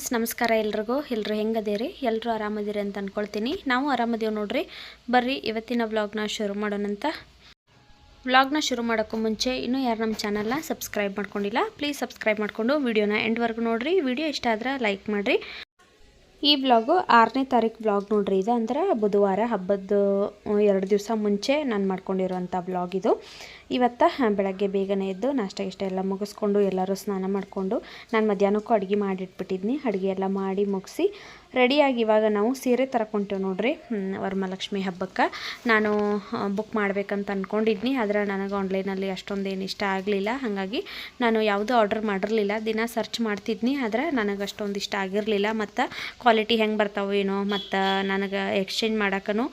Friends, ನಮಸ್ಕಾರ ಎಲ್ರಿಗೂ. ಎಲ್ಲರೂ ಹೆಂಗದೀರಿ? ಎಲ್ಲರೂ ಆರಾಮದಿರಿ ಅಂತ ಅಂದ್ಕೊಳ್ತೀನಿ ನಾವು ಆರಾಮದೀವಿ ನೋಡ್ರಿ. ಬರ್ರಿ, ಇವತ್ತಿನ ವ್ಲಾಗ್ನ ಶುರು ಮಾಡೋಣಂತ ವ್ಲಾಗ್ನ ಶುರು ಮಾಡೋಕ್ಕೂ ಮುಂಚೆ ಇನ್ನೂ ಯಾರು ನಮ್ಮ ಚಾನಲ್ನ ಸಬ್ಸ್ಕ್ರೈಬ್ ಮಾಡ್ಕೊಂಡಿಲ್ಲ ಪ್ಲೀಸ್ ಸಬ್ಸ್ಕ್ರೈಬ್ ಮಾಡಿಕೊಂಡು ವೀಡಿಯೋನ ಎಂಡ್ವರೆಗೂ ನೋಡಿರಿ. ವಿಡಿಯೋ ಇಷ್ಟ ಆದ್ರೆ ಲೈಕ್ ಮಾಡಿರಿ. ಈ ಬ್ಲಾಗು ಆರನೇ ತಾರೀಕು ಬ್ಲಾಗ್ ನೋಡ್ರಿ. ಇದು ಅಂದ್ರೆ ಬುಧವಾರ ಹಬ್ಬದ ಎರಡು ದಿವಸ ಮುಂಚೆ ನಾನು ಮಾಡ್ಕೊಂಡಿರುವಂಥ ಬ್ಲಾಗ್ ಇದು. ಇವತ್ತು ಬೆಳಗ್ಗೆ ಬೇಗನೆ ಎದ್ದು ನಾಷ್ಟ ಇಷ್ಟ ಎಲ್ಲ ಮುಗಿಸ್ಕೊಂಡು ಎಲ್ಲರೂ ಸ್ನಾನ ಮಾಡಿಕೊಂಡು ನಾನು ಮಧ್ಯಾಹ್ನಕ್ಕೂ ಅಡುಗೆ ಮಾಡಿಟ್ಬಿಟ್ಟಿದ್ನಿ. ಅಡುಗೆ ಎಲ್ಲ ಮಾಡಿ ಮುಗಿಸಿ ರೆಡಿಯಾಗಿ ಇವಾಗ ನಾವು ಸೀರೆ ತರಕೊಂತೇವೆ ನೋಡ್ರಿ ವರಮಹಾಲಕ್ಷ್ಮಿ ಹಬ್ಬಕ್ಕೆ. ನಾನು ಬುಕ್ ಮಾಡಬೇಕಂತ ಅಂದ್ಕೊಂಡಿದ್ನಿ ಆದರೆ ನನಗೆ ಆನ್ಲೈನಲ್ಲಿ ಅಷ್ಟೊಂದೇನು ಇಷ್ಟ ಆಗಲಿಲ್ಲ. ಹಾಗಾಗಿ ನಾನು ಯಾವುದೂ ಆರ್ಡರ್ ಮಾಡಿರಲಿಲ್ಲ. ದಿನ ಸರ್ಚ್ ಮಾಡ್ತಿದ್ನಿ, ಆದರೆ ನನಗೆ ಅಷ್ಟೊಂದು ಇಷ್ಟ ಆಗಿರಲಿಲ್ಲ. ಮತ್ತು ಕ್ವಾಲಿಟಿ ಹೆಂಗೆ ಬರ್ತಾವೋ ಏನೋ, ಮತ್ತು ನನಗೆ ಎಕ್ಸ್ಚೇಂಜ್ ಮಾಡೋಕ್ಕೂ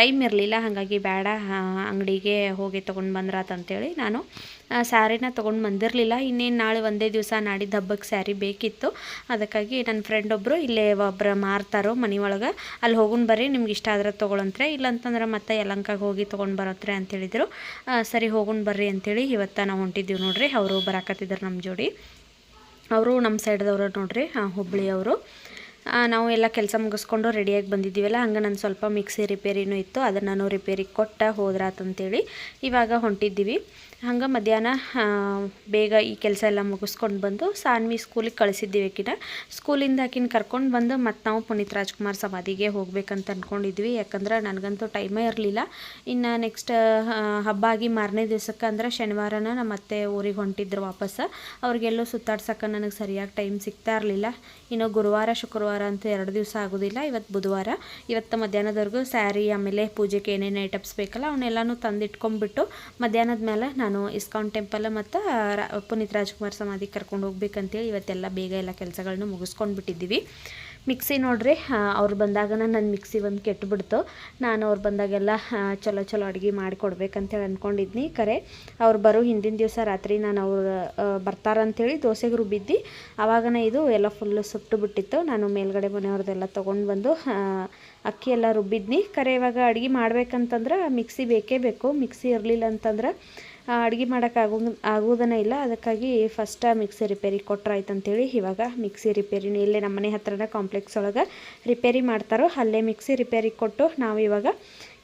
ಟೈಮ್ ಇರಲಿಲ್ಲ. ಹಾಗಾಗಿ ಬೇಡ ಅಂಗಡಿಗೆ ಹೋಗಿ ತೊಗೊಂಡು ಬಂದ್ರಾತಂತೇಳಿ ನಾನು ಸ್ಯಾರಿನ ತೊಗೊಂಡು ಬಂದಿರಲಿಲ್ಲ. ಇನ್ನೇನು ನಾಳೆ ಒಂದೇ ದಿವಸ ನಾಡಿದ್ದು ಹಬ್ಬಕ್ಕೆ ಸ್ಯಾರಿ ಬೇಕಿತ್ತು. ಅದಕ್ಕಾಗಿ ನನ್ನ ಫ್ರೆಂಡ್ ಒಬ್ಬರು ಇಲ್ಲೇ ಒಬ್ಬರು ಮಾರ್ತಾರೋ ಮನೆ ಒಳಗೆ. ಅಲ್ಲಿ ಹೋಗೋಣ ಬರ್ರಿ ನಿಮ್ಗೆ ಇಷ್ಟ ಆದ್ರೆ ತೊಗೊಳಂತ್ರೆ. ಇಲ್ಲಂತಂದ್ರೆ ಮತ್ತೆ ಯಲಂಕಾಗ ಹೋಗಿ ತೊಗೊಂಡು ಬರತ್ರೆ ಅಂತ ಹೇಳಿದರು. ಸರಿ ಹೋಗೋಣ ಬರ್ರಿ ಅಂತೇಳಿ ಇವತ್ತು ನಾವು ಹೊಂಟಿದ್ದೀವಿ ನೋಡಿರಿ. ಅವರು ಬರಾಕತ್ತಿದ್ರು ನಮ್ಮ ಜೋಡಿ. ಅವರು ನಮ್ಮ ಸೈಡ್ದವರು ನೋಡಿರಿ ಹಾಂ ಹುಬ್ಳಿಯವರು ಆ, ನಾವು ಎಲ್ಲ ಕೆಲಸ ಮುಗಿಸ್ಕೊಂಡು ರೆಡಿಯಾಗಿ ಬಂದಿದ್ದೀವಲ್ಲ ಹಂಗೆ ನಾನು ಸ್ವಲ್ಪ ಮಿಕ್ಸಿ ರಿಪೇರಿನೂ ಇತ್ತು. ಅದನ್ನು ನಾನು ರಿಪೇರಿಗೆ ಕೊಟ್ಟ ಹೋದ್ರಾತಂತೇಳಿ ಇವಾಗ ಹೊಂಟಿದ್ದೀವಿ. ಹಂಗೆ ಮಧ್ಯಾಹ್ನ ಬೇಗ ಈ ಕೆಲಸ ಎಲ್ಲ ಮುಗಿಸ್ಕೊಂಡು ಬಂದು ಸಾನ್ವಿ ಸ್ಕೂಲಿಗೆ ಕಳಿಸಿದ್ದೀವಿ ಆಕಿನ. ಸ್ಕೂಲಿಂದ ಆಕಿನ ಕರ್ಕೊಂಡು ಬಂದು ಮತ್ತು ನಾವು ಪುನೀತ್ ರಾಜ್ಕುಮಾರ್ ಸಮಾಧಿಗೆ ಹೋಗ್ಬೇಕಂತ ಅಂದ್ಕೊಂಡಿದ್ವಿ ಯಾಕಂದ್ರೆ ನನಗಂತೂ ಟೈಮೇ ಇರಲಿಲ್ಲ. ಇನ್ನು ನೆಕ್ಸ್ಟ್ ಹಬ್ಬ ಆಗಿ ಮಾರನೇ ದಿವಸಕ್ಕೆ ಅಂದ್ರೆ ಶನಿವಾರನ ನಮ್ಮ ಅತ್ತೆ ಊರಿಗೆ ಹೊಂಟಿದ್ರು ವಾಪಸ್. ಅವ್ರಿಗೆಲ್ಲೋ ಸುತ್ತಾಡ್ಸಕ್ಕೆ ನನಗೆ ಸರಿಯಾಗಿ ಟೈಮ್ ಸಿಗ್ತಾ ಇರಲಿಲ್ಲ. ಇನ್ನು ಗುರುವಾರ, ಶುಕ್ರವಾರ ಅಂತೂ ಎರಡು ದಿವಸ ಆಗೋದಿಲ್ಲ. ಇವತ್ತು ಬುಧವಾರ. ಇವತ್ತು ಮಧ್ಯಾಹ್ನದವರೆಗೂ ಸ್ಯಾರಿ, ಆಮೇಲೆ ಪೂಜೆಗೆ ಏನೇನು ಐಟಮ್ಸ್ ಬೇಕಲ್ಲ ಅವನ್ನೆಲ್ಲನೂ ತಂದಿಟ್ಕೊಂಡ್ಬಿಟ್ಟು ಮಧ್ಯಾಹ್ನದ ಮೇಲೆ ನಾನು ಇಸ್ಕಾನ್ ಟೆಂಪಲ್ ಮತ್ತು ಪುನೀತ್ ರಾಜ್ಕುಮಾರ್ ಸಮಾಧಿ ಕರ್ಕೊಂಡು ಹೋಗ್ಬೇಕಂತೇಳಿ ಇವತ್ತೆಲ್ಲ ಬೇಗ ಎಲ್ಲ ಕೆಲಸಗಳನ್ನ ಮುಗಿಸ್ಕೊಂಡು ಬಿಟ್ಟಿದ್ದೀವಿ ಮಿಕ್ಸಿ ನೋಡ್ರಿ ಅವ್ರು ಬಂದಾಗ ನನ್ನ ಮಿಕ್ಸಿ ಒಂದು ಕೆಟ್ಟುಬಿಡ್ತು ನಾನು ಅವ್ರು ಬಂದಾಗೆಲ್ಲ ಚಲೋ ಚಲೋ ಅಡುಗೆ ಮಾಡಿಕೊಡ್ಬೇಕಂತೇಳಿ ಅಂದ್ಕೊಂಡಿದ್ನಿ ಕರೆ ಅವ್ರು ಬರೋ ಹಿಂದಿನ ದಿವಸ ರಾತ್ರಿ ನಾನು ಅವ್ರು ಬರ್ತಾರಂಥೇಳಿ ದೋಸೆಗೆ ರುಬ್ಬಿದ್ದು. ಆವಾಗನೇ ಇದು ಎಲ್ಲ ಫುಲ್ಲು ಸುಟ್ಟು ಬಿಟ್ಟಿತ್ತು. ನಾನು ಮೇಲ್ಗಡೆ ಮನೆಯವ್ರದ್ದೆಲ್ಲ ತೊಗೊಂಡು ಬಂದು ಅಕ್ಕಿ ಎಲ್ಲ ರುಬ್ಬಿದ್ನಿ. ಕರೆ ಇವಾಗ ಅಡುಗೆ ಮಾಡ್ಬೇಕಂತಂದ್ರೆ ಮಿಕ್ಸಿ ಬೇಕೇ ಬೇಕು. ಮಿಕ್ಸಿ ಇರಲಿಲ್ಲ ಅಂತಂದ್ರೆ ಅಡುಗೆ ಮಾಡೋಕೆ ಆಗೋ ಆಗೋದನ್ನೇ ಇಲ್ಲ. ಅದಕ್ಕಾಗಿ ಫಸ್ಟ್ ಮಿಕ್ಸಿ ರಿಪೇರಿ ಕೊಟ್ರಾಯ್ತು ಅಂತೇಳಿ ಇವಾಗ ಮಿಕ್ಸಿ ರಿಪೇರಿನ ಇಲ್ಲೇ ನಮ್ಮ ಮನೆ ಹತ್ರನೇ ಕಾಂಪ್ಲೆಕ್ಸ್ ಒಳಗೆ ರಿಪೇರಿ ಮಾಡ್ತಾರೋ ಅಲ್ಲೇ ಮಿಕ್ಸಿ ರಿಪೇರಿ ಕೊಟ್ಟು ನಾವು ಇವಾಗ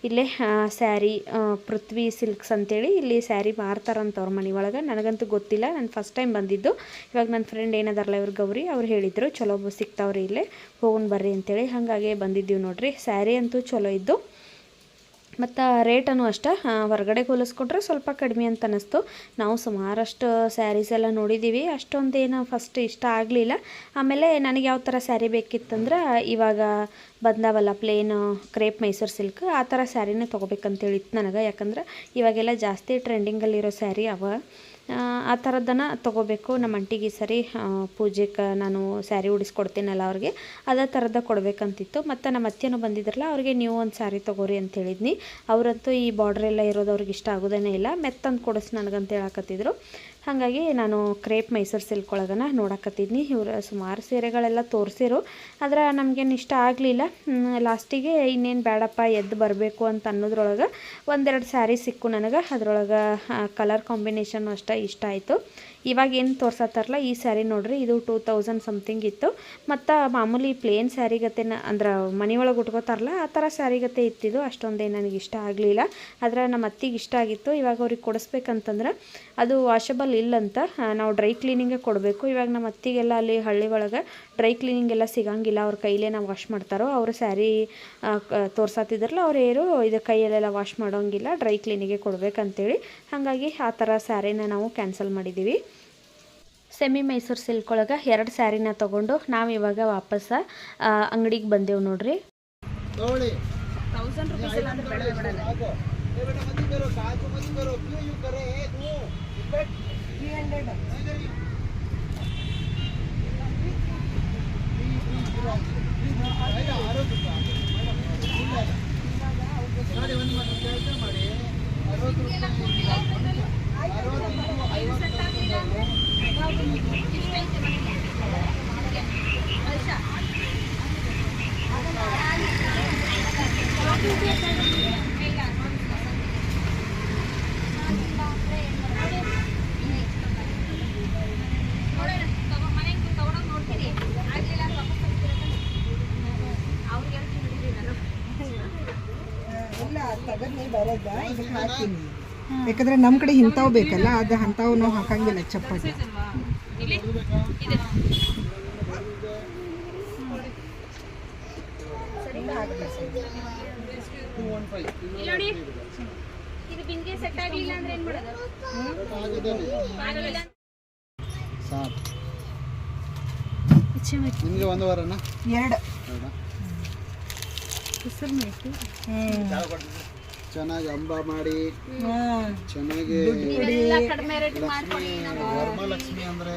ಇಲ್ಲೇ ಸ್ಯಾರಿ ಪೃಥ್ವಿ ಸಿಲ್ಕ್ಸ್ ಅಂತೇಳಿ ಇಲ್ಲಿ ಸ್ಯಾರಿ ಮಾರ್ತಾರಂತ ಅವ್ರ ಮನೆ ಒಳಗೆ. ನನಗಂತೂ ಗೊತ್ತಿಲ್ಲ. ನಾನು ಫಸ್ಟ್ ಟೈಮ್ ಬಂದಿದ್ದು. ಇವಾಗ ನನ್ನ ಫ್ರೆಂಡ್ ಏನದಾರಲ್ಲ ಇವ್ರ ಗೌರಿ, ಅವ್ರು ಹೇಳಿದರು, ಚಲೋ ಸಿಗ್ತಾವ್ರಿ ಇಲ್ಲೇ. ಹೋಗೋಣ ಬರ್ರಿ ಅಂತೇಳಿ. ಹಾಗಾಗಿ ಬಂದಿದ್ದೀವಿ ನೋಡಿರಿ. ಸ್ಯಾರಿ ಅಂತೂ ಚಲೋ ಇದ್ದು ಮತ್ತು ರೇಟನ್ನು ಅಷ್ಟೇ ಹೊರಗಡೆ ಹೋಲಿಸ್ಕೊಟ್ರೆ ಸ್ವಲ್ಪ ಕಡಿಮೆ ಅಂತ ಅನ್ನಿಸ್ತು ನಾವು ಸುಮಾರಷ್ಟು ಸ್ಯಾರೀಸ್ ಎಲ್ಲ ನೋಡಿದ್ದೀವಿ ಅಷ್ಟೊಂದೇನು ಫಸ್ಟ್ ಇಷ್ಟ ಆಗಲಿಲ್ಲ. ಆಮೇಲೆ ನನಗೆ ಯಾವ ಥರ ಸ್ಯಾರಿ ಬೇಕಿತ್ತಂದ್ರೆ, ಇವಾಗ ಬಂದಾವಲ್ಲ ಪ್ಲೇನ್ ಕ್ರೇಪ್ ಮೈಸೂರು ಸಿಲ್ಕ್ ಆ ಥರ ಸ್ಯಾರಿನೇ ತೊಗೋಬೇಕಂತೇಳಿತ್ತು ನನಗೆ. ಯಾಕಂದ್ರೆ ಇವಾಗೆಲ್ಲ ಜಾಸ್ತಿ ಟ್ರೆಂಡಿಂಗಲ್ಲಿರೋ ಸ್ಯಾರಿ ಅವ. ಆ, ಥರದ್ದನ್ನು ತೊಗೋಬೇಕು. ನಮ್ಮ ಅಂಟಿಗೆ ಸರಿ ಪೂಜೆಗೆ ನಾನು ಸ್ಯಾರಿ ಉಡಿಸ್ಕೊಡ್ತೀನಲ್ಲ ಅವ್ರಿಗೆ ಅದೇ ಥರದ ಕೊಡಬೇಕಂತಿತ್ತು. ಮತ್ತು ನಮ್ಮ ಅತ್ತೆನೂ ಬಂದಿದ್ರಲ್ಲ ಅವ್ರಿಗೆ ನೀವು ಒಂದು ಸ್ಯಾರಿ ತೊಗೋರಿ ಅಂತ ಹೇಳಿದ್ನಿ. ಅವರಂತೂ ಈ ಬಾರ್ಡ್ರೆಲ್ಲ ಇರೋದು ಅವ್ರಿಗೆ ಇಷ್ಟ ಆಗೋದೇ ಇಲ್ಲ. ಮೆತ್ತಂದು ಕೊಡಿಸ್ ನನಗಂತ ಹೇಳಕತ್ತಿದ್ರು. ಹಾಗಾಗಿ ನಾನು ಕ್ರೇಪ್ ಮೈಸೂರು ಸಿಲ್ಕ್ ಒಳಗನ ನೋಡಕತ್ತಿದ್ನಿ. ಇವ್ರು ಸುಮಾರು ಸೀರೆಗಳೆಲ್ಲ ತೋರಿಸಿರು. ಆದರೆ ನಮಗೇನು ಇಷ್ಟ ಆಗಲಿಲ್ಲ. ಲಾಸ್ಟಿಗೆ ಇನ್ನೇನು ಬೇಡಪ್ಪ ಎದ್ದು ಬರಬೇಕು ಅಂತ ಅನ್ನೋದ್ರೊಳಗೆ ಒಂದೆರಡು ಸ್ಯಾರಿ ಸಿಕ್ಕು ನನಗೆ. ಅದ್ರೊಳಗೆ ಕಲರ್ ಕಾಂಬಿನೇಷನ್ ಅಷ್ಟೇ ಇಷ್ಟ ಆಯಿತು. ಇವಾಗ ಏನು ತೋರ್ಸತ್ತಾರಲ್ಲ, ಈ ಸ್ಯಾರಿ ನೋಡ್ರಿ, ಇದು ಟೂ ತೌಸಂಡ್ ಸಮಥಿಂಗ್ ಇತ್ತು. ಮತ್ತು ಮಾಮೂಲಿ ಪ್ಲೇನ್ ಸ್ಯಾರಿ ಗತೆನ ಅಂದ್ರೆ ಮನೆಯೊಳಗೆ ಉಟ್ಕೋತಾರಲ್ಲ, ಆ ಥರ ಸ್ಯಾರಿ ಗತೆ ಇತ್ತಿದ್ದು ಅಷ್ಟೊಂದೇನು ನನಗೆ ಇಷ್ಟ ಆಗಲಿಲ್ಲ. ಆದರೆ ನಮ್ಮ ಅತ್ತಿಗೆ ಇಷ್ಟ ಆಗಿತ್ತು. ಇವಾಗ ಅವ್ರಿಗೆ ಕೊಡಿಸ್ಬೇಕಂತಂದ್ರೆ ಅದು ವಾಷಬಲ್ ಇಲ್ಲಂತ ಆ, ನಾವು ಡ್ರೈ ಕ್ಲೀನಿಂಗೇ ಕೊಡಬೇಕು. ಇವಾಗ ನಮ್ಮ ಅತ್ತಿಗೆಲ್ಲ ಅಲ್ಲಿ ಹಳ್ಳಿ ಒಳಗೆ ಡ್ರೈ ಕ್ಲೀನಿಂಗ್ ಎಲ್ಲ ಸಿಗಂಗಿಲ್ಲ. ಅವ್ರ ಕೈಲೇ ನಾವು ವಾಶ್ ಮಾಡ್ತಾರೋ ಅವರು ಸ್ಯಾರಿ ತೋರ್ಸತ್ತಿದ್ರಲ್ಲ ಅವ್ರು ಏರು ಇದು ಕೈಯಲ್ಲೆಲ್ಲ ವಾಶ್ ಮಾಡೋಂಗಿಲ್ಲ ಡ್ರೈ ಕ್ಲೀನಿಗೆ ಕೊಡಬೇಕಂತೇಳಿ. ಹಾಗಾಗಿ ಆ ಥರ ಸ್ಯಾರಿನ ನಾವು ಕ್ಯಾನ್ಸಲ್ ಮಾಡಿದ್ದೀವಿ ಸೆಮಿ ಮೈಸೂರು ಸಿಲ್ಕ್ ಒಳಗೆ ಎರಡು ಸ್ಯಾರಿನ ತೊಗೊಂಡು ನಾವು ಇವಾಗ ವಾಪಸ್ ಅಂಗಡಿಗೆ ಬಂದೆವು ನೋಡ್ರಿ. ತೌಸಂಡ್ ರುಪೀಸ್ ನೋಡಿ ಒಂದು ಮಾತು ಕೆಲಸ ಮಾಡಿ ಅರವತ್ತು ರೂಪಾಯಿ ಅರವತ್ತು ಐವತ್ತು ಮನೆಗೆ ತಗೊಂಡೋಗಿ ನೋಡ್ತೀರಿ ಆಗ್ಲಿಲ್ಲ ಇಲ್ಲ ತಗದ್ನಿ ಇದಕ್ಕೆ ಹಾಕ್ತೀನಿ ಯಾಕಂದ್ರೆ ನಮ್ಮ ಕಡೆ ಇಂಥವು ಬೇಕಲ್ಲ ಅದು ಅಂಥವು ನಾವು ಹಾಕಂಗಿಲ್ಲ ನಿಮಗೆ ಒಂದು ವಾರನ? ಎರಡು. ಹ್ಮ್. ಚೆನ್ನಾಗಿ ಅಂಬ ಮಾಡಿ ಚೆನ್ನಾಗಿ ಲಕ್ಷ್ಮಿ ವರಮಹಾಲಕ್ಷ್ಮಿ ಅಂದ್ರೆ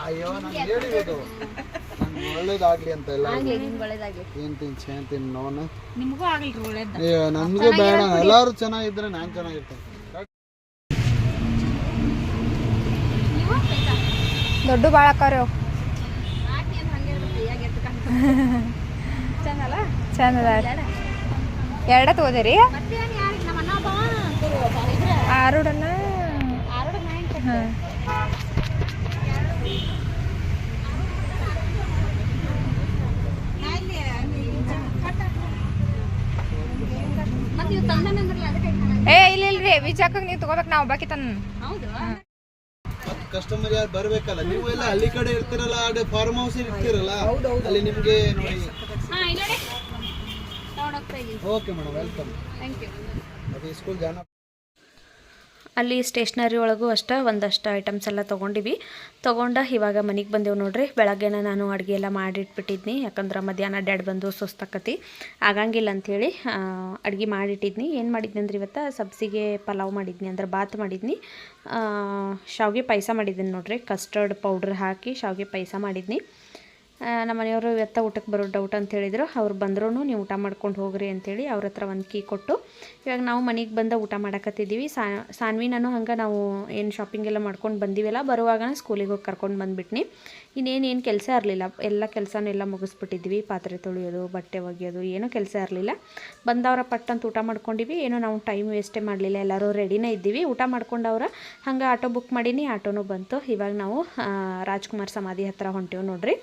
ಅಯ್ಯೋ ನಾನು ಹೇಳಿರೋದು. ಒಳ್ಳೇದಾಗ್ಲಿ ಅಂತ ಎಲ್ಲ ಏನ್ ಚೇನ್ ತಿನ್ ನೋನ್ ನಿಮಗೂ ಆಗಲ್ರಿ ಒಳ್ಳೇದ ಬೇಡ ಎಲ್ಲಾರು ಚೆನ್ನಾಗಿದ್ರೆ ನಾನ್ ಚೆನ್ನಾಗಿರ್ತೇನೆ. ದೊಡ್ಡ ಭಾಳ ಚಂದ ಎರಡ. ತಗೋದಿರಿ? ಆರುಡನ್ನ? ಹಾಂ. ಏ ಇಲ್ಲ ಇಲ್ರಿ ವಿಚಾಕಕ್ಕೆ ನೀವು ತಗೋಬೇಕು ನಾವು ಬಾಕಿ ತನ್ನ ಕಸ್ಟಮರ್ ಯಾರು ಬರ್ಬೇಕಲ್ಲ ನೀವು ಎಲ್ಲ ಹಳ್ಳಿ ಕಡೆ ಇರ್ತಿರಲ್ಲ ಅದೇ ಫಾರ್ಮ್ ಹೌಸ್ ಇರ್ತಿರಲ್ಲ ಅಲ್ಲಿ ನಿಮ್ಗೆ ನೋಡಿ. ಓಕೆ ಮೇಡಮ್ ವೆಲ್ಕಮ್ ಅದೇ ಸ್ಕೂಲ್ ಜಾನ ಅಲ್ಲಿ ಸ್ಟೇಷ್ನರಿ ಒಳಗೂ ಅಷ್ಟೇ ಒಂದಷ್ಟು ಐಟಮ್ಸ್ ಎಲ್ಲ ತೊಗೊಂಡಿವಿ. ತೊಗೊಂಡ ಇವಾಗ ಮನೆಗೆ ಬಂದೆವು ನೋಡ್ರಿ. ಬೆಳಗ್ಗೆನ ನಾನು ಅಡುಗೆ ಎಲ್ಲ ಮಾಡಿಟ್ಬಿಟ್ಟಿದ್ನಿ. ಯಾಕಂದ್ರೆ ಮಧ್ಯಾಹ್ನ ಡ್ಯಾಡ್ ಬಂದು ಸುಸ್ತಕತಿ. ಆಗಂಗಿಲ್ಲ ಅಂಥೇಳಿ ಅಡುಗೆ ಮಾಡಿಟ್ಟಿದ್ನಿ. ಏನು ಮಾಡಿದ್ನಿ ಅಂದ್ರೆ ಇವತ್ತು? ಸಬ್ಸಿಗೆ ಪಲಾವ್ ಮಾಡಿದ್ನಿ, ಅಂದ್ರೆ ಬಾತ್ ಮಾಡಿದ್ನಿ. ಶಾವಿಗೆ ಪಾಯಸ ಮಾಡಿದ್ದೀನಿ ನೋಡ್ರಿ. ಕಸ್ಟರ್ಡ್ ಪೌಡ್ರ್ ಹಾಕಿ ಶಾವಿಗೆ ಪಾಯಸ ಮಾಡಿದ್ನಿ. ನಮ್ಮ ಮನೆಯವರು ಎತ್ತ ಊಟಕ್ಕೆ ಬರೋ ಡೌಟ್ ಅಂತ ಹೇಳಿದ್ರು. ಅವ್ರು ಬಂದ್ರೂ ನೀವು ಊಟ ಮಾಡ್ಕೊಂಡು ಹೋಗ್ರಿ ಅಂತೇಳಿ ಅವ್ರ ಹತ್ರ ಒಂದು ಕೀ ಕೊಟ್ಟು, ಇವಾಗ ನಾವು ಮನೆಗೆ ಬಂದ ಊಟ ಮಾಡಕತ್ತಿದ್ದೀವಿ. ಸಾನ್ವಿ ನಾನು ಹಂಗೆ ನಾವು ಏನು ಶಾಪಿಂಗ್ ಎಲ್ಲ ಮಾಡ್ಕೊಂಡು ಬಂದಿವಲ್ಲ ಬರುವಾಗ ಸ್ಕೂಲಿಗೆ ಹೋಗಿ ಕರ್ಕೊಂಡು ಬಂದುಬಿಟ್ನಿ. ಇನ್ನೇನೇನು ಕೆಲಸ ಇರಲಿಲ್ಲ. ಎಲ್ಲ ಕೆಲಸನೂ ಎಲ್ಲ ಮುಗಿಸ್ಬಿಟ್ಟಿದ್ವಿ. ಪಾತ್ರೆ ತೊಳೆಯೋದು, ಬಟ್ಟೆ ಒಗೆಯೋದು, ಏನೂ ಕೆಲಸ ಇರಲಿಲ್ಲ. ಬಂದವರ ಪಟ್ಟಂತ ಊಟ ಮಾಡ್ಕೊಂಡಿವಿ. ಏನೋ ನಾವು ಟೈಮ್ ವೇಸ್ಟೇ ಮಾಡಲಿಲ್ಲ. ಎಲ್ಲರೂ ರೆಡಿನೇ ಇದ್ದೀವಿ. ಊಟ ಮಾಡ್ಕೊಂಡವ್ರ ಹಂಗೆ ಆಟೋ ಬುಕ್ ಮಾಡೀನಿ. ಆಟೋನೂ ಬಂತು. ಇವಾಗ ನಾವು ರಾಜ್ಕುಮಾರ್ ಸಮಾಧಿ ಹತ್ರ ಹೊಂಟೇವು ನೋಡ್ರಿ.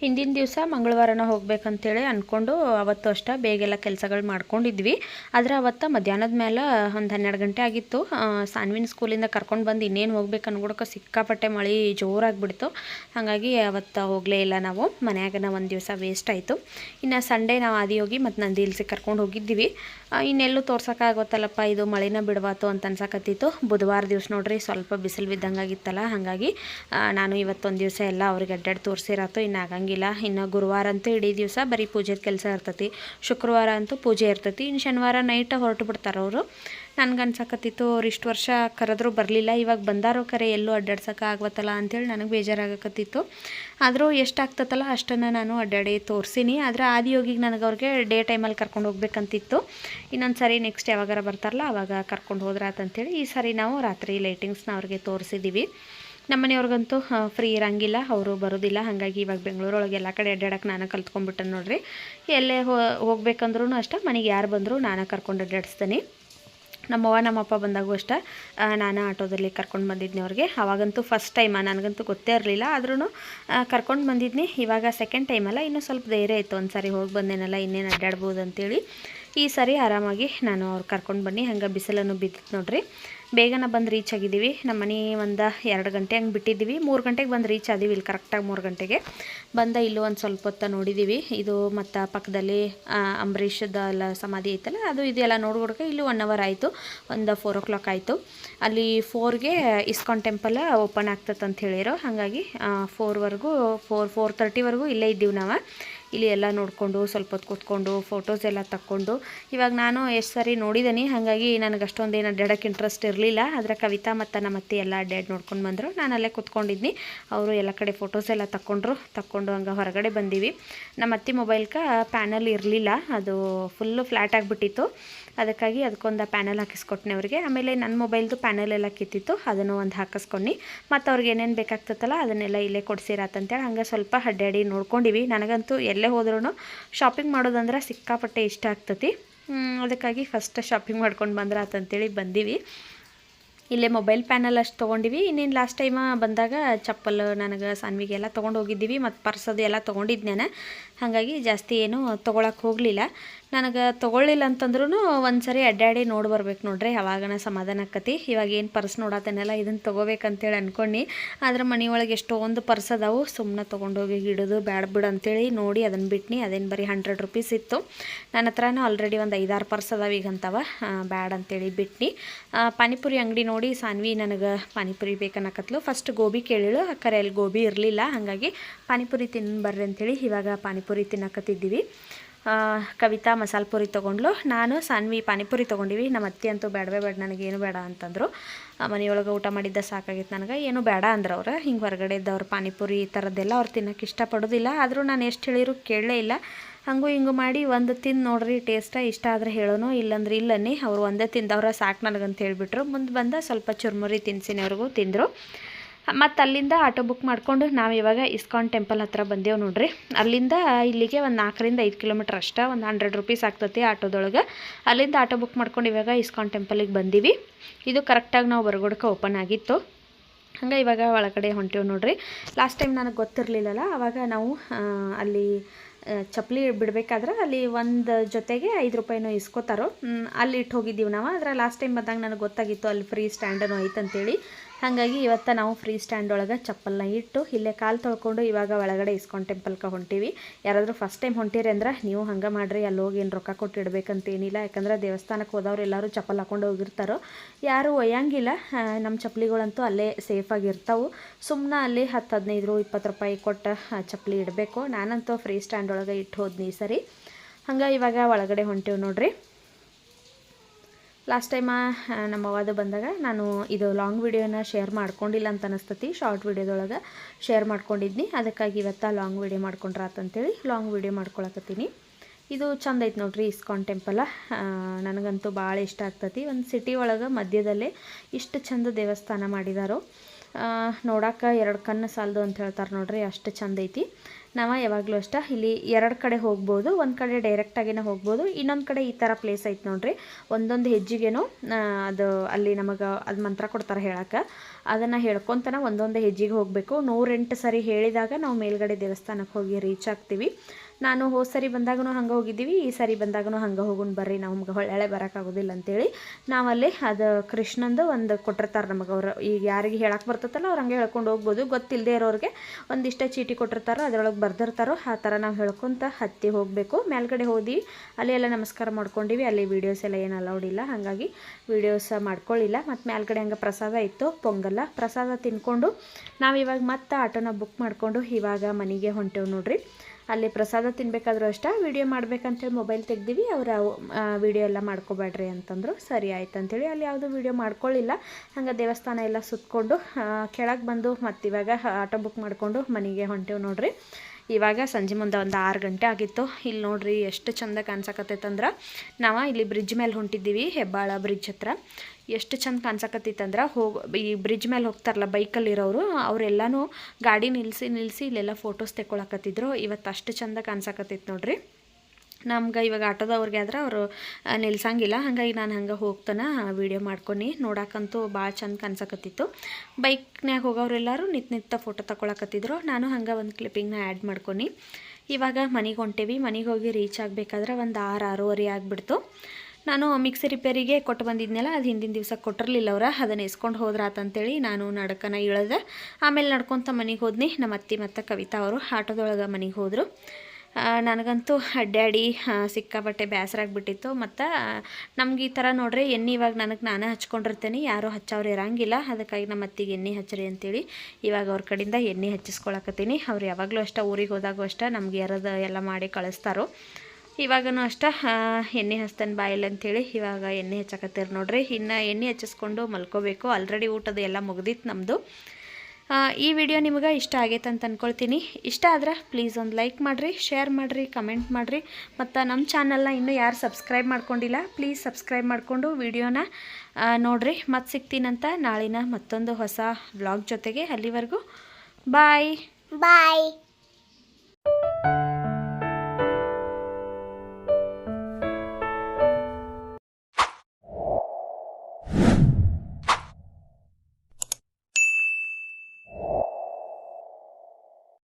ಹಿಂದಿನ ದಿವಸ ಮಂಗಳವಾರನ ಹೋಗ್ಬೇಕಂತೇಳಿ ಅಂದ್ಕೊಂಡು ಅವತ್ತು ಅಷ್ಟೇ ಬೇಗೆಲ್ಲ ಕೆಲಸಗಳು ಮಾಡ್ಕೊಂಡಿದ್ವಿ. ಆದರೆ ಅವತ್ತು ಮಧ್ಯಾಹ್ನದ ಮೇಲೆ ಒಂದು ಹನ್ನೆರಡು ಗಂಟೆ ಆಗಿತ್ತು. ಸಾನ್ವಿನ ಸ್ಕೂಲಿಂದ ಕರ್ಕೊಂಡು ಬಂದು ಇನ್ನೇನು ಹೋಗ್ಬೇಕು ಅನ್ಕೊಡಕ್ಕೆ ಸಿಕ್ಕಾಪಟ್ಟೆ ಮಳೆ ಜೋರಾಗಿಬಿಡ್ತು. ಹಾಗಾಗಿ ಅವತ್ತು ಹೋಗಲೇ ಇಲ್ಲ ನಾವು. ಮನೆಯಾಗನ ಒಂದು ದಿವಸ ವೇಸ್ಟ್ ಆಯಿತು. ಇನ್ನು ಸಂಡೇ ನಾವು ಆದಿ ಹೋಗಿ ಮತ್ತು ನಂದಿ ಹಿಲ್ಸಿಗೆ ಕರ್ಕೊಂಡು ಹೋಗಿದ್ದೀವಿ. ಆ, ಇನ್ನೆಲ್ಲೂ ತೋರ್ಸೋಕ್ಕಾಗುತ್ತಲ್ಲಪ್ಪ ಇದು ಮಳೆನ ಬಿಡವಾತು ಅಂತ ಅನ್ಸಕತ್ತಿತ್ತು. ಬುಧವಾರ ದಿವಸ ನೋಡ್ರಿ ಸ್ವಲ್ಪ ಬಿಸಿಲು ಬಿದ್ದಂಗಾಗಿತ್ತಲ್ಲ. ಹಾಗಾಗಿ ನಾನು ಇವತ್ತೊಂದು ದಿವಸ ಎಲ್ಲ ಅವ್ರಿಗೆ ಅಡ್ಡಾಡಿ ತೋರಿಸಿರತ್ತು ಇನ್ನು ಆಗಂಗಿಲ್ಲ ಇನ್ನು ಗುರುವಾರ ಅಂತೂ ಇಡೀ ದಿವಸ ಬರೀ ಪೂಜೆದ ಕೆಲಸ ಇರ್ತೈತಿ. ಶುಕ್ರವಾರ ಅಂತೂ ಪೂಜೆ ಇರ್ತೈತಿ. ಇನ್ನು ಶನಿವಾರ ನೈಟ್ ಹೊರಟು ಬಿಡ್ತಾರೆ ಅವರು. ನನಗೆ ಅನ್ಸಕತ್ತಿತ್ತು ಅವ್ರು ಇಷ್ಟು ವರ್ಷ ಕರೆದ್ರೂ ಬರಲಿಲ್ಲ. ಇವಾಗ ಬಂದಾರೋ ಕರೆ ಎಲ್ಲೂ ಅಡ್ಡಾಡ್ಸೋಕೆ ಆಗ್ವತ್ತಲ್ಲ ಅಂಥೇಳಿ ನನಗೆ ಬೇಜಾರಾಗಕತ್ತಿತ್ತು. ಆದರೂ ಎಷ್ಟಾಗ್ತತಲ್ಲ ಅಷ್ಟನ್ನು ನಾನು ಅಡ್ಡಾಡಿ ತೋರಿಸಿನಿ. ಆದರೆ ಆದಿಯೋಗಿಗೆ ನನಗೆ ಅವ್ರಿಗೆ ಡೇ ಟೈಮಲ್ಲಿ ಕರ್ಕೊಂಡು ಹೋಗ್ಬೇಕಂತಿತ್ತು. ಇನ್ನೊಂದು ಸರಿ ನೆಕ್ಸ್ಟ್ ಯಾವಾಗಾರ ಬರ್ತಾರಲ್ಲ ಆವಾಗ ಕರ್ಕೊಂಡು ಹೋದ್ರಾತಂತೇಳಿ ಈ ಸರಿ ನಾವು ರಾತ್ರಿ ಲೈಟಿಂಗ್ಸ್ನ ಅವ್ರಿಗೆ ತೋರಿಸಿದ್ದೀವಿ ನಮ್ಮ ಮನೆಯವ್ರಿಗಂತೂ ಫ್ರೀ ಇರಂಗಿಲ್ಲ, ಅವರು ಬರೋದಿಲ್ಲ. ಹಾಗಾಗಿ ಇವಾಗ ಬೆಂಗಳೂರೊಳಗೆ ಎಲ್ಲ ಕಡೆ ಅಡ್ಡಾಡಕ್ಕೆ ನಾನು ಕಲ್ತ್ಕೊಂಡ್ಬಿಟ್ಟೆ ನೋಡ್ರಿ. ಎಲ್ಲೇ ಹೋಗ್ಬೇಕಂದ್ರೂ ಅಷ್ಟೇ, ಮನೆಗೆ ಯಾರು ಬಂದರೂ ನಾನು ಕರ್ಕೊಂಡು ಅಡ್ಡಾಡಿಸ್ತೀನಿ ನಮ್ಮವ್ವ, ನಮ್ಮಪ್ಪ ಬಂದಾಗೂ ಅಷ್ಟೇ ನಾನು ಆಟೋದಲ್ಲಿ ಕರ್ಕೊಂಡು ಬಂದಿದ್ನಿ ಅವ್ರಿಗೆ. ಅವಾಗಂತೂ ಫಸ್ಟ್ ಟೈಮ ನನಗಂತೂ ಗೊತ್ತೇ ಇರಲಿಲ್ಲ ಆದ್ರೂ ಕರ್ಕೊಂಡು ಬಂದಿದ್ನಿ. ಇವಾಗ ಸೆಕೆಂಡ್ ಟೈಮಲ್ಲ ಇನ್ನೂ ಸ್ವಲ್ಪ ಧೈರ್ಯ ಇತ್ತು ಒಂದು ಸಾರಿ ಹೋಗಿ ಬಂದೇನಲ್ಲ, ಇನ್ನೇನು ಅಡ್ಡಾಡ್ಬೋದು ಅಂತೇಳಿ ಈ ಸರಿ ಆರಾಮಾಗಿ ನಾನು ಅವ್ರು ಕರ್ಕೊಂಡು ಬನ್ನಿ. ಹಂಗೆ ಬಿಸಿಲನ್ನು ಬಿದ್ದಿತ್ತು ನೋಡ್ರಿ. ಬೇಗನೆ ಬಂದು ರೀಚ್ ಆಗಿದ್ದೀವಿ. ನಮ್ಮ ಮನೆ ಒಂದು ಎರಡು ಗಂಟೆ ಹಂಗೆ ಬಿಟ್ಟಿದ್ದೀವಿ. ಮೂರು ಗಂಟೆಗೆ ಬಂದು ರೀಚ್ ಆದೀವಿ ಇಲ್ಲಿ ಕರೆಕ್ಟಾಗಿ ಮೂರು ಗಂಟೆಗೆ. ಬಂದ ಇಲ್ಲೂ ಒಂದು ಸ್ವಲ್ಪ ಹೊತ್ತ ನೋಡಿದ್ದೀವಿ ಇದು ಮತ್ತು ಪಕ್ಕದಲ್ಲಿ ಅಂಬರೀಷದ ಎಲ್ಲ ಸಮಾಧಿ ಐತಲ್ಲ, ಅದು ಇದೆಲ್ಲ ನೋಡ್ಕೊಡಕ್ಕೆ ಇಲ್ಲಿ ಒನ್ ಅವರ್ ಆಯಿತು. ಒಂದು ಫೋರ್ ಓ ಕ್ಲಾಕ್ ಆಯಿತು. ಅಲ್ಲಿ ಫೋರ್ಗೆ ಇಸ್ಕಾನ್ ಟೆಂಪಲ್ ಓಪನ್ ಆಗ್ತದೆ ಅಂತ ಹೇಳಿರೋ. ಹಾಗಾಗಿ ಫೋರ್ವರೆಗೂ ಫೋರ್ ಫೋರ್ ತರ್ಟಿವರೆಗೂ ಇಲ್ಲೇ ಇದ್ದೀವಿ ನಾವು. ಇಲ್ಲಿ ಎಲ್ಲ ನೋಡಿಕೊಂಡು ಸ್ವಲ್ಪ ಹೊತ್ತು ಕೂತ್ಕೊಂಡು ಫೋಟೋಸ್ ಎಲ್ಲ ತಕ್ಕೊಂಡು. ಇವಾಗ ನಾನು ಎಷ್ಟು ಸಾರಿ ನೋಡಿದ್ದೀನಿ ಹಾಗಾಗಿ ನನಗೆ ಅಷ್ಟೊಂದು ಏನು ಅಡ್ಡಾಡೋಕ್ಕೆ ಇಂಟ್ರೆಸ್ಟ್ ಇರಲಿಲ್ಲ. ಆದರೆ ಕವಿತಾ ಮತ್ತು ನಮ್ಮ ಅತ್ತೆ ಎಲ್ಲ ಅಡ್ಡಾಡಿ ನೋಡ್ಕೊಂಡು ಬಂದರು. ನಾನು ಅಲ್ಲೇ ಕೂತ್ಕೊಂಡಿದ್ನಿ. ಅವರು ಎಲ್ಲ ಕಡೆ ಫೋಟೋಸ್ ಎಲ್ಲ ತಕ್ಕೊಂಡ್ರು. ತಕ್ಕೊಂಡು ಹಂಗೆ ಹೊರಗಡೆ ಬಂದೀವಿ. ನಮ್ಮ ಅತ್ತೆ ಮೊಬೈಲ್ಗೆ ಪ್ಯಾನಲ್ ಇರಲಿಲ್ಲ. ಅದು ಫುಲ್ಲು ಫ್ಲ್ಯಾಟ್ ಆಗಿಬಿಟ್ಟಿತ್ತು. ಅದಕ್ಕಾಗಿ ಅದಕ್ಕೊಂದು ಪ್ಯಾನಲ್ ಹಾಕಿಸ್ಕೊಟ್ನೆ ಅವರಿಗೆ. ಆಮೇಲೆ ನನ್ನ ಮೊಬೈಲ್ದು ಪ್ಯಾನಲ್ ಎಲ್ಲ ಕಿತ್ತಿತ್ತು, ಅದನ್ನು ಒಂದು ಹಾಕಿಸ್ಕೊಂಡು ಮತ್ತು ಅವ್ರಿಗೆ ಏನೇನು ಬೇಕಾಗ್ತತ್ತಲ್ಲ, ಅದನ್ನೆಲ್ಲ ಇಲ್ಲೇ ಕೊಡ್ಸಿರತ್ತಂತೇಳಿ ಹಂಗೆ ಸ್ವಲ್ಪ ಅಡ್ಡಾಡಿ ನೋಡ್ಕೊಂಡಿವಿ. ನನಗಂತೂ ಎಲ್ಲೇ ಹೋದ್ರೂ ಶಾಪಿಂಗ್ ಮಾಡೋದಂದ್ರೆ ಸಿಕ್ಕಾಪಟ್ಟೆ ಇಷ್ಟ ಆಗ್ತತಿ. ಅದಕ್ಕಾಗಿ ಫಸ್ಟ್ ಶಾಪಿಂಗ್ ಮಾಡ್ಕೊಂಡು ಬಂದ್ರೆ ಆತಂತೇಳಿ ಬಂದೀವಿ. ಇಲ್ಲೇ ಮೊಬೈಲ್ ಪ್ಯಾನಲ್ ಅಷ್ಟು ತೊಗೊಂಡಿವಿ. ಇನ್ನೇನು ಲಾಸ್ಟ್ ಟೈಮ ಬಂದಾಗ ಚಪ್ಪಲ್, ನನಗೆ, ಸಾನ್ವಿಗೆಲ್ಲ ತೊಗೊಂಡು ಹೋಗಿದ್ದೀವಿ. ಮತ್ತು ಪರ್ಸ್ ಅದು ಎಲ್ಲ ತೊಗೊಂಡಿದ್ದೆ ನಾನು ಹಾಗಾಗಿ ಜಾಸ್ತಿ ಏನು ತೊಗೊಳಕ್ಕೆ ಹೋಗಲಿಲ್ಲ. ನನಗೆ ತೊಗೊಳ್ಳಿಲ್ಲ ಅಂತಂದ್ರೂ ಒಂದು ಸರಿ ಅಡ್ಡಾಡಿ ನೋಡಿ ಬರ್ಬೇಕು ನೋಡ್ರಿ ಯಾವಾಗನ ಸಮಾಧಾನ ಆಕತಿ. ಇವಾಗ ಏನು ಪರ್ಸ್ ನೋಡತ್ತೇನೆಲ್ಲ ಇದನ್ನು ತೊಗೋಬೇಕಂತೇಳಿ ಅನ್ಕೊಂಡು. ಆದ್ರೆ ಮನೆಯೊಳಗೆ ಎಷ್ಟೊಂದು ಪರ್ಸ್ ಅದಾವು ಸುಮ್ಮನೆ ತೊಗೊಂಡೋಗಿ ಇಡೋದು ಬ್ಯಾಡ ಬಿಡು ಅಂತೇಳಿ ನೋಡಿ ಅದನ್ನು ಬಿಟ್ನಿ. ಅದೇನು ಬರೀ ಹಂಡ್ರೆಡ್ ರುಪೀಸ್ ಇತ್ತು. ನನ್ನ ಹತ್ರನೂ ಆಲ್ರೆಡಿ ಒಂದು ಐದಾರು ಪರ್ಸ್ ಅದಾವ ಈಗ ಅಂತವ ಬ್ಯಾಡ ಅಂತೇಳಿ ಬಿಟ್ನಿ. ಪಾನಿಪುರಿ ಅಂಗಡಿ ನೋಡಿ ಸಾನ್ವಿ ನನಗೆ ಪಾನಿಪುರಿ ಬೇಕನ್ನಕತ್ಲು. ಫಸ್ಟ್ ಗೋಬಿ ಕೇಳಿಳು. ಕರೆ ಅಲ್ಲಿ ಗೋಬಿ ಇರಲಿಲ್ಲ. ಹಾಗಾಗಿ ಪಾನಿಪುರಿ ತಿನ್ನ ಬರ್ರಿ ಅಂತೇಳಿ ಇವಾಗ ಪಾನಿಪುರಿ ತಿನ್ನಕತ್ತಿದ್ದೀವಿ. ಆ, ಕವಿತಾ ಮಸಾಲ ಪುರಿ ತೊಗೊಂಡ್ಲು. ನಾನು ಸಾನ್ವಿ ಪಾನಿಪುರಿ ತೊಗೊಂಡಿವಿ. ನಮ್ಮ ಅತ್ತೆ ಅಂತೂ ಬೇಡವೇ ಬೇಡ ನನಗೇನು ಬೇಡ ಅಂತಂದರು. ಮನೆಯೊಳಗೆ ಊಟ ಮಾಡಿದ್ದ ಸಾಕಾಗಿತ್ತು ನನಗೆ. ಏನು ಬೇಡ ಅಂದ್ರೆ ಅವ್ರು. ಹಿಂಗೆ ಹೊರಗಡೆ ಇದ್ದವ್ರು ಪಾನಿಪುರಿ ಈ ಥರದ್ದೆಲ್ಲ ಅವ್ರು ತಿನ್ನೋಕೆ ಇಷ್ಟಪಡೋದಿಲ್ಲ. ಆದರೂ ನಾನು ಎಷ್ಟು ಹೇಳಿರು ಕೇಳಲೇ ಇಲ್ಲ. ಹಂಗೂ ಹಿಂಗೂ ಮಾಡಿ ಒಂದು ತಿಂದು ನೋಡ್ರಿ ಟೇಸ್ಟ ಇಷ್ಟ ಆದರೆ ಹೇಳೋನು ಇಲ್ಲಂದ್ರೆ ಇಲ್ಲನ್ನಿ. ಅವರು ಒಂದೇ ತಿಂದವ್ರ ಸಾಕು ನನಗಂತ ಹೇಳಿಬಿಟ್ರು. ಮುಂದೆ ಬಂದ ಸ್ವಲ್ಪ ಚುರ್ಮುರಿ ತಿನ್ಸಿನವ್ರಿಗೂ ತಿಂದರು. ಮತ್ತು ಅಲ್ಲಿಂದ ಆಟೋ ಬುಕ್ ಮಾಡಿಕೊಂಡು ನಾವು ಇವಾಗ ಇಸ್ಕಾನ್ ಟೆಂಪಲ್ ಹತ್ರ ಬಂದೇವು ನೋಡ್ರಿ. ಅಲ್ಲಿಂದ ಇಲ್ಲಿಗೆ ಒಂದು ನಾಲ್ಕರಿಂದ ಐದು ಕಿಲೋಮೀಟ್ರ್ ಅಷ್ಟೇ, ಒಂದು ಹಂಡ್ರೆಡ್ ರುಪೀಸ್ ಆಗ್ತತಿ ಆಟೋದೊಳಗೆ. ಅಲ್ಲಿಂದ ಆಟೋ ಬುಕ್ ಮಾಡ್ಕೊಂಡು ಇವಾಗ ಇಸ್ಕಾನ್ ಟೆಂಪಲಿಗೆ ಬಂದೀವಿ. ಇದು ಕರೆಕ್ಟಾಗಿ ನಾವು ಬರಗೋಡಕ್ಕೆ ಓಪನ್ ಆಗಿತ್ತು. ಹಂಗೆ ಇವಾಗ ಒಳಗಡೆ ಹೊಂಟೇವು ನೋಡ್ರಿ. ಲಾಸ್ಟ್ ಟೈಮ್ ನನಗೆ ಗೊತ್ತಿರಲಿಲ್ಲಲ್ಲ ಆವಾಗ ನಾವು ಅಲ್ಲಿ ಚಪ್ಪಲಿ ಬಿಡಬೇಕಾದ್ರೆ ಅಲ್ಲಿ ಒಂದು ಜೊತೆಗೆ ಐದು ರೂಪಾಯಿನೋ ಇಸ್ಕೋತಾರೋ. ಅಲ್ಲಿ ಇಟ್ಟು ಹೋಗಿದ್ದೀವಿ ನಾವು. ಆದರೆ ಲಾಸ್ಟ್ ಟೈಮ್ ಬಂದಾಗ ನನಗೆ ಗೊತ್ತಾಗಿತ್ತು, ಅಲ್ಲಿ ಫ್ರೀ ಸ್ಟ್ಯಾಂಡನು ಐತಂತೇಳಿ. ಹಾಗಾಗಿ ಇವತ್ತು ನಾವು ಫ್ರೀ ಸ್ಟ್ಯಾಂಡ್ ಒಳಗೆ ಚಪ್ಪಲ್ನ ಇಟ್ಟು ಇಲ್ಲೇ ಕಾಲು ತೊಳ್ಕೊಂಡು ಇವಾಗ ಒಳಗಡೆ ಇಸ್ಕೊಂಡು ಟೆಂಪಲ್ಗೆ ಹೊಂಟೀವಿ. ಯಾರಾದರೂ ಫಸ್ಟ್ ಟೈಮ್ ಹೊಂಟೀರಿ ಅಂದ್ರೆ ನೀವು ಹಂಗೆ ಮಾಡಿರಿ, ಅಲ್ಲಿ ಹೋಗಿ ಏನು ರೊಕ್ಕ ಕೊಟ್ಟು ಇಡಬೇಕಂತೇನಿಲ್ಲ ಯಾಕಂದ್ರೆ ದೇವಸ್ಥಾನಕ್ಕೆ ಹೋದವ್ರು ಎಲ್ಲರೂ ಚಪ್ಪಲ್ ಹಾಕೊಂಡು ಹೋಗಿರ್ತಾರೋ. ಯಾರೂ ಒಯ್ಯಂಗಿಲ್ಲ. ನಮ್ಮ ಚಪ್ಪಲಿಗಳಂತೂ ಅಲ್ಲೇ ಸೇಫಾಗಿರ್ತಾವೆ ಸುಮ್ಮನೆ ಅಲ್ಲಿ ಹತ್ತು ಹದಿನೈದು ಇಪ್ಪತ್ತು ರೂಪಾಯಿ ಕೊಟ್ಟು ಚಪ್ಪಲಿ ಇಡಬೇಕು. ನಾನಂತೂ ಫ್ರೀ ಸ್ಟ್ಯಾಂಡ್ ಒಳಗೆ ಇಟ್ಟು ಹೋದ್ನಿ ಸರಿ. ಹಂಗೆ ಇವಾಗ ಒಳಗಡೆ ಹೊಂಟೀವಿ ನೋಡ್ರಿ. ಲಾಸ್ಟ್ ಟೈಮ ನಮ್ಮ ಅವಾದ ಬಂದಾಗ ನಾನು ಇದು ಲಾಂಗ್ ವಿಡಿಯೋನ ಶೇರ್ ಮಾಡ್ಕೊಂಡಿಲ್ಲ ಅಂತ ಅನಿಸ್ತತಿ. ಶಾರ್ಟ್ ವಿಡಿಯೋದೊಳಗೆ ಶೇರ್ ಮಾಡ್ಕೊಂಡಿದ್ನಿ. ಅದಕ್ಕಾಗಿ ಇವತ್ತು ಲಾಂಗ್ ವಿಡಿಯೋ ಮಾಡ್ಕೊಂಡ್ರಾತಂತೇಳಿ ಲಾಂಗ್ ವಿಡಿಯೋ ಮಾಡ್ಕೊಳಕತ್ತೀನಿ. ಇದು ಚಂದ ಐತೆ ನೋಡ್ರಿ ಇಸ್ಕಾನ್ ಟೆಂಪಲ ನನಗಂತೂ ಭಾಳ ಇಷ್ಟ ಆಗ್ತತಿ. ಒಂದು ಸಿಟಿ ಒಳಗೆ ಮಧ್ಯದಲ್ಲೇ ಇಷ್ಟು ಚಂದ ದೇವಸ್ಥಾನ ಮಾಡಿದಾರೋ ನೋಡಕ್ಕೆ ಎರಡು ಕಣ್ಣು ಸಾಲದು ಅಂತ ಹೇಳ್ತಾರೆ ನೋಡ್ರಿ, ಅಷ್ಟು ಚಂದ ಐತಿ. ನಾವು ಯಾವಾಗಲೂ ಅಷ್ಟೇ ಇಲ್ಲಿ ಎರಡು ಕಡೆ ಹೋಗ್ಬೋದು, ಒಂದು ಕಡೆ ಡೈರೆಕ್ಟಾಗಿನೇ ಹೋಗ್ಬೋದು, ಇನ್ನೊಂದು ಕಡೆ ಈ ಥರ ಪ್ಲೇಸ್ ಐತೆ ನೋಡ್ರಿ. ಒಂದೊಂದು ಹೆಜ್ಜಿಗೇನು ಅದು ಅಲ್ಲಿ ನಮಗೆ ಅದು ಮಂತ್ರ ಕೊಡ್ತಾರೆ ಹೇಳಕ್ಕೆ ಅದನ್ನು ಹೇಳ್ಕೊತನ ಒಂದೊಂದು ಹೆಜ್ಜೆಗೆ ಹೋಗಬೇಕು. ನೂರೆಂಟು ಸರಿ ಹೇಳಿದಾಗ ನಾವು ಮೇಲ್ಗಡೆ ದೇವಸ್ಥಾನಕ್ಕೆ ಹೋಗಿ ರೀಚ್ ಆಗ್ತೀವಿ. ನಾನು ಹೋದ ಸರಿ ಬಂದಾಗೂ ಹಂಗೆ ಹೋಗಿದ್ದೀವಿ, ಈ ಸರಿ ಬಂದಾಗೂ ಹಂಗೆ ಹೋಗೋಣ ಬರ್ರಿ ನಮ್ಗೆ ಹೊಳ್ಳೆ ಬರೋಕ್ಕಾಗೋದಿಲ್ಲ ಅಂತೇಳಿ ನಾವಲ್ಲಿ ಅದು ಕೃಷ್ಣಂದು ಒಂದು ಕೊಟ್ಟಿರ್ತಾರೆ ನಮಗೆ ಅವರು, ಈಗ ಯಾರಿಗೆ ಹೇಳಕ್ಕೆ ಬರ್ತೈತಲ್ಲ ಅವ್ರು ಹಂಗೆ ಹೇಳ್ಕೊಂಡು ಹೋಗ್ಬೋದು. ಗೊತ್ತಿಲ್ಲದೆ ಇರೋರಿಗೆ ಒಂದಿಷ್ಟು ಚೀಟಿ ಕೊಟ್ಟಿರ್ತಾರೋ ಅದರೊಳಗೆ ಬರ್ದಿರ್ತಾರೋ ಆ ಥರ ನಾವು ಹೇಳ್ಕೊತ ಹತ್ತಿ ಹೋಗಬೇಕು. ಮೇಲ್ಗಡೆ ಹೋದಿ ಅಲ್ಲಿ ಎಲ್ಲ ನಮಸ್ಕಾರ ಮಾಡ್ಕೊಂಡಿವಿ, ಅಲ್ಲಿ ವೀಡಿಯೋಸ್ ಎಲ್ಲ ಏನು ಅಲೌಡ್ ಇಲ್ಲ, ಹಾಗಾಗಿ ವೀಡಿಯೋಸ್ ಮಾಡ್ಕೊಳ್ಳಿಲ್ಲ ಮತ್ತು ಮೇಲ್ಗಡೆ ಹಂಗೆ ಪ್ರಸಾದ ಇತ್ತು, ಪೊಂಗಲ್ಲ, ಪ್ರಸಾದ ತಿನ್ಕೊಂಡು ನಾವು ಇವಾಗ ಮತ್ತೆ ಆಟೋನ ಬುಕ್ ಮಾಡಿಕೊಂಡು ಇವಾಗ ಮನೆಗೆ ಹೊಂಟೇವು ನೋಡ್ರಿ. ಅಲ್ಲಿ ಪ್ರಸಾದ ತಿನ್ಬೇಕಾದ್ರೂ ಅಷ್ಟೇ ವೀಡಿಯೋ ಮಾಡ್ಬೇಕಂತೇಳಿ ಮೊಬೈಲ್ ತೆಗ್ದೀವಿ. ಅವ್ರು ವೀಡಿಯೋ ಎಲ್ಲ ಮಾಡ್ಕೋಬೇಡ್ರಿ ಅಂತಂದರು. ಸರಿ ಆಯ್ತು ಅಂತೇಳಿ ಅಲ್ಲಿ ಯಾವುದೂ ವಿಡಿಯೋ ಮಾಡ್ಕೊಳ್ಳಿಲ್ಲ ಹಂಗೆ ದೇವಸ್ಥಾನ ಎಲ್ಲ ಸುತ್ತಕೊಂಡು ಕೆಳಗೆ ಬಂದು ಮತ್ತಿವಾಗ ಆಟೋ ಬುಕ್ ಮಾಡಿಕೊಂಡು ಮನೆಗೆ ಹೊಂಟೇವು ನೋಡ್ರಿ. ಇವಾಗ ಸಂಜೆ ಮುಂದೆ ಒಂದು ಆರು ಗಂಟೆ ಆಗಿತ್ತು. ಇಲ್ಲಿ ನೋಡ್ರಿ ಎಷ್ಟು ಚಂದ ಕಾಣ್ಸಕತ್ತೈತಂದ್ರೆ, ನಾವು ಇಲ್ಲಿ ಬ್ರಿಡ್ಜ್ ಮೇಲೆ ಹೊಂಟಿದ್ದೀವಿ, ಹೆಬ್ಬಾಳ ಬ್ರಿಡ್ಜ್ ಹತ್ರ. ಎಷ್ಟು ಚಂದ ಕಾಣ್ಸಕತ್ತಿತ್ತಂದ್ರೆ ಹೋಗಿ, ಈ ಬ್ರಿಡ್ಜ್ ಮೇಲೆ ಹೋಗ್ತಾರಲ್ಲ ಬೈಕಲ್ಲಿರೋರು, ಅವರೆಲ್ಲನೂ ಗಾಡಿ ನಿಲ್ಲಿಸಿ ನಿಲ್ಲಿಸಿ ಇಲ್ಲೆಲ್ಲ ಫೋಟೋಸ್ ತೆಕ್ಕೊಳಕತ್ತಿದ್ರು. ಇವತ್ತು ಅಷ್ಟು ಚಂದ ಕಾಣ್ಸಕತ್ತಿತ್ತು ನೋಡ್ರಿ. ನಮ್ಗೆ ಇವಾಗ ಆಟೋದವ್ರಿಗೆ ಆದ್ರೆ ಅವರು ನಿಲ್ಸಂಗಿಲ್ಲ. ಹಾಗಾಗಿ ನಾನು ಹಂಗೆ ಹೋಗ್ತಾನೆ ವೀಡಿಯೋ ಮಾಡ್ಕೊಂಡು ನೋಡಕ್ಕಂತೂ ಭಾಳ ಚಂದ ಕಾಣ್ಸಕತ್ತಿತ್ತು. ಬೈಕ್ನ್ಯಾಗ ಹೋಗೋರೆಲ್ಲರೂ ನಿತ್ ನಿತ್ತ ಫೋಟೋ ತಗೊಳಕತ್ತಿದ್ರು ನಾನು ಹಂಗೆ ಒಂದು ಕ್ಲಿಪ್ಪಿಂಗ್ನ ಆ್ಯಡ್ ಮಾಡ್ಕೊಂಡು ಇವಾಗ ಮನೆಗೆ ಹೊಂಟೇವಿ. ಮನೆಗೆ ಹೋಗಿ ರೀಚ್ ಆಗಬೇಕಾದ್ರೆ ಒಂದು ಆರು ಆರೂವರೆ ಆಗಿಬಿಡ್ತು. ನಾನು ಮಿಕ್ಸಿ ರಿಪೇರಿಗೆ ಕೊಟ್ಟು ಬಂದಿದ್ನಲ್ಲ, ಅದು ಹಿಂದಿನ ದಿವಸ ಕೊಟ್ಟಿರಲಿಲ್ಲ ಅವ್ರ. ಅದನ್ನು ಇಸ್ಕೊಂಡು ಹೋದ್ರಾತಂತೇಳಿ ನಾನು ನಡಕನ ಇಳದೆ, ಆಮೇಲೆ ನಡ್ಕೊತ ಮನೆಗೆ ಹೋದ್ನಿ. ನಮ್ಮ ಅತ್ತಿ ಮತ್ತು ಕವಿತಾ ಅವರು ಆಟೋದೊಳಗೆ ಮನೆಗೆ ಹೋದರು. ನನಗಂತೂ ಅಡ್ಡಾಡಿ ಸಿಕ್ಕಾಪಟ್ಟೆ ಬೇಸರ ಆಗಿಬಿಟ್ಟಿತ್ತು ಮತ್ತು ನಮ್ಗೆ ಈ ಥರ ನೋಡ್ರಿ, ಎಣ್ಣೆ ಇವಾಗ ನನಗೆ ನಾನೇ ಹಚ್ಕೊಂಡಿರ್ತೇನೆ. ಯಾರೂ ಹಚ್ಚವ್ರು ಇರಂಗಿಲ್ಲ. ಅದಕ್ಕಾಗಿ ನಮ್ಮ ಅತ್ತಿಗೆ ಎಣ್ಣೆ ಹಚ್ಚ್ರಿ ಅಂತೇಳಿ ಇವಾಗ ಅವ್ರ ಕಡೆಯಿಂದ ಎಣ್ಣೆ ಹಚ್ಚಿಸ್ಕೊಳಕತ್ತೀನಿ. ಅವ್ರು ಯಾವಾಗಲೂ ಅಷ್ಟೇ ಊರಿಗೆ ಹೋದಾಗೂ ಅಷ್ಟೇ ನಮ್ಗೆ ಯಾರದ ಎಲ್ಲ ಮಾಡಿ ಕಳಿಸ್ತಾರೋ. ಇವಾಗನೂ ಅಷ್ಟೇ ಎಣ್ಣೆ ಹಚ್ತಾನೆ ಬಾಯಲ್ಲಿ ಅಂಥೇಳಿ ಇವಾಗ ಎಣ್ಣೆ ಹಚ್ಚಕತ್ತೀರಿ ನೋಡ್ರಿ. ಇನ್ನು ಎಣ್ಣೆ ಹಚ್ಚಿಸ್ಕೊಂಡು ಮಲ್ಕೋಬೇಕು. ಆಲ್ರೆಡಿ ಊಟದ ಎಲ್ಲ ಮುಗ್ದಿತ್ತು ನಮ್ಮದು ಈ ವಿಡಿಯೋ ನಿಮಗೆ ಇಷ್ಟ ಆಗೈತೆ ಅಂತ ಅಂದ್ಕೊಳ್ತೀನಿ ಇಷ್ಟ ಆದ್ರೆ ಪ್ಲೀಸ್ ಒಂದು ಲೈಕ್ ಮಾಡಿರಿ ಶೇರ್ ಮಾಡಿರಿ ಕಮೆಂಟ್ ಮಾಡಿರಿ. ಮತ್ತು ನಮ್ಮ ಚಾನಲ್ನ ಇನ್ನೂ ಯಾರು ಸಬ್ಸ್ಕ್ರೈಬ್ ಮಾಡ್ಕೊಂಡಿಲ್ಲ ಪ್ಲೀಸ್ ಸಬ್ಸ್ಕ್ರೈಬ್ ಮಾಡಿಕೊಂಡು ವಿಡಿಯೋನ ನೋಡಿರಿ. ಮತ್ತೆ ಸಿಗ್ತೀನಂತ ನಾಳಿನ ಮತ್ತೊಂದು ಹೊಸ ವ್ಲಾಗ್ ಜೊತೆಗೆ ಅಲ್ಲಿವರೆಗೂ. ಬಾಯ್ Bye.